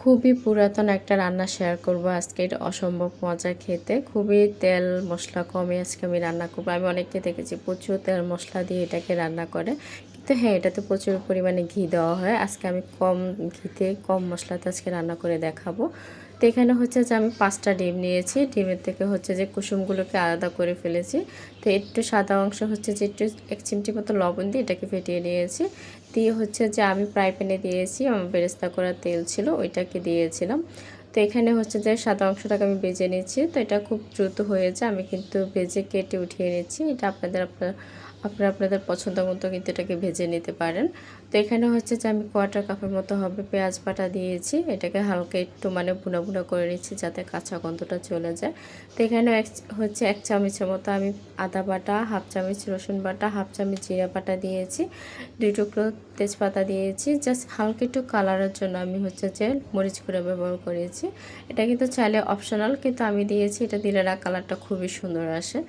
খুবই পুরাতন একটা রান্না শেয়ার করব আজকে। এটা অসম্ভব মজা খেতে। খুবই তেল মশলা কমে আজকে আমি রান্না করব। আমি অনেককে দেখেছি প্রচুর তেল মশলা দিয়ে এটাকে রান্না করে। কিন্তু হ্যাঁ এটাতে প্রচুর পরিমাণে ঘি দেওয়া হয়। আজকে আমি কম ঘিতে কম মশলাতে আজকে রান্না করে দেখাবো। তো এখানে হচ্ছে যে আমি পাঁচটা ডিম নিয়েছি। ডিমের থেকে হচ্ছে যে কুসুমগুলোকে আলাদা করে ফেলেছি। তো একটু সাদা অংশ হচ্ছে যে একটু এক চিমটি মতো লবণ দিয়ে এটাকে ফেটিয়ে নিয়েছি। দিয়ে হচ্ছে যে আমি ফ্রাই প্যানে দিয়েছি, আমার বেরেস্তা করা তেল ছিল, ওইটাকে দিয়েছিলাম। তো এখানে হচ্ছে যে সাদা অংশটাকে আমি বেজে নিচ্ছি। তো এটা খুব দ্রুত হয়েছে আমি কিন্তু ভেজে কেটে উঠিয়ে নিচ্ছি। এটা আপনাদের আপনার আপনারা আপনাদের পছন্দ মতো কিন্তু এটাকে ভেজে নিতে পারেন। তো এখানে হচ্ছে যে আমি কোয়াটার কাপের মতো হবে পেঁয়াজ বাটা দিয়েছি। এটাকে হালকা একটু মানে বুনা বুনা করে নিচ্ছি যাতে কাঁচা গন্ধটা চলে যায়। তো এখানে হচ্ছে এক চামচের মতো আমি আদা বাটা, হাফ চামচ রসুন বাটা, হাফ চামচ জিরা বাটা দিয়েছি। দুই টুকরো তেজপাতা দিয়েছি। জাস্ট হালকা একটু কালারের জন্য আমি হচ্ছে যে মরিচ গুঁড়ো ব্যবহার করেছি। এটা কিন্তু চাইলে অপশনাল কিন্তু আমি দিয়েছি। এটা দিলে না কালারটা খুবই সুন্দর আসে।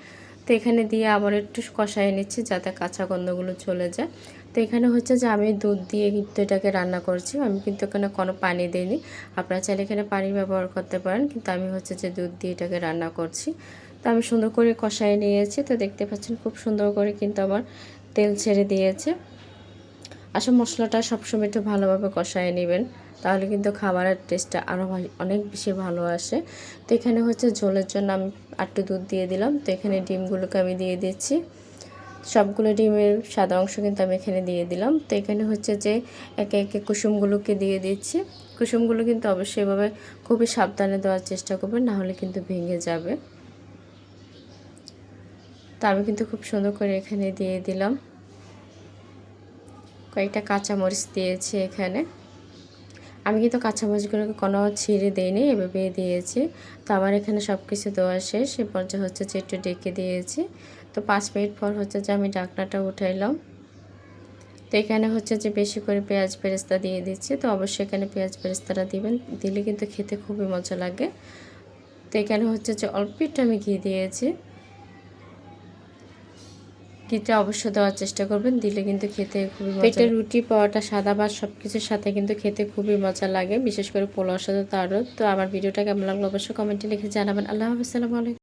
তো এখানে দিয়ে আবার একটু কষাই নিচ্ছি যাতে কাঁচা গন্ধগুলো চলে যায়। তো এখানে হচ্ছে যে আমি দুধ দিয়ে কিন্তু এটাকে রান্না করছি। আমি কিন্তু এখানে কোনো পানি দিইনি। আপনারা চাইলে এখানে পানি ব্যবহার করতে পারেন, কিন্তু আমি হচ্ছে যে দুধ দিয়ে এটাকে রান্না করছি। তো আমি সুন্দর করে কষাই নিয়েছি। তো দেখতে পাচ্ছেন খুব সুন্দর করে কিন্তু আমার তেল ছেড়ে দিয়েছে। আসলে মশলাটা সবসময় একটু ভালোভাবে কষায় নেবেন। তাহলে কিন্তু খাবারের টেস্টটা আরও অনেক বেশি ভালো আসে। তো এখানে হচ্ছে ঝোলের জন্য আমি আটটু দুধ দিয়ে দিলাম। তো এখানে ডিমগুলোকে আমি দিয়ে দিচ্ছি। সবগুলো ডিমের সাদা অংশ কিন্তু আমি এখানে দিয়ে দিলাম। তো এখানে হচ্ছে যে একে একে কুসুমগুলোকে দিয়ে দিচ্ছি। কুসুমগুলো কিন্তু অবশ্যই এভাবে খুবই সাবধানে দেওয়ার চেষ্টা করবেন নাহলে কিন্তু ভেঙে যাবে। তা আমি কিন্তু খুব সুন্দর করে এখানে দিয়ে দিলাম। কয়েকটা কাঁচামরিচ দিয়েছি এখানে। আমি কিন্তু কাঁচামরিচগুলোকে কোনো ছিঁড়ে দিইনি, এভাবে দিয়েছি। তো আমার এখানে সব কিছু দেওয়া শেষ। সে পর্যায়ে হচ্ছে যে একটু ডেকে দিয়েছি। তো পাঁচ মিনিট পর হচ্ছে যে আমি ডাকনাটা উঠাইলাম। তো এখানে হচ্ছে যে বেশি করে পেঁয়াজ বেরেস্তা দিয়ে দিচ্ছি। তো অবশ্যই এখানে পেঁয়াজ বেরেস্তাটা দিবেন। দিলে কিন্তু খেতে খুবই মজা লাগে। তো এখানে হচ্ছে যে অল্প একটু আমি ঘি দিয়েছি। ঘিটা অবশ্যই দেওয়ার চেষ্টা করবেন দিলে কিন্তু খেতে খুবই পেটের রুটি পাওয়াটা সাদা ভাত সব কিছুর সাথে কিন্তু খেতে খুবই মজা লাগে বিশেষ করে পোলাওর সাথে তো আরও। তো আমার ভিডিওটা কেমন লাগল অবশ্যই কমেন্টে লিখে জানাবেন। আল্লাহ হাফিজ আলাইকুম।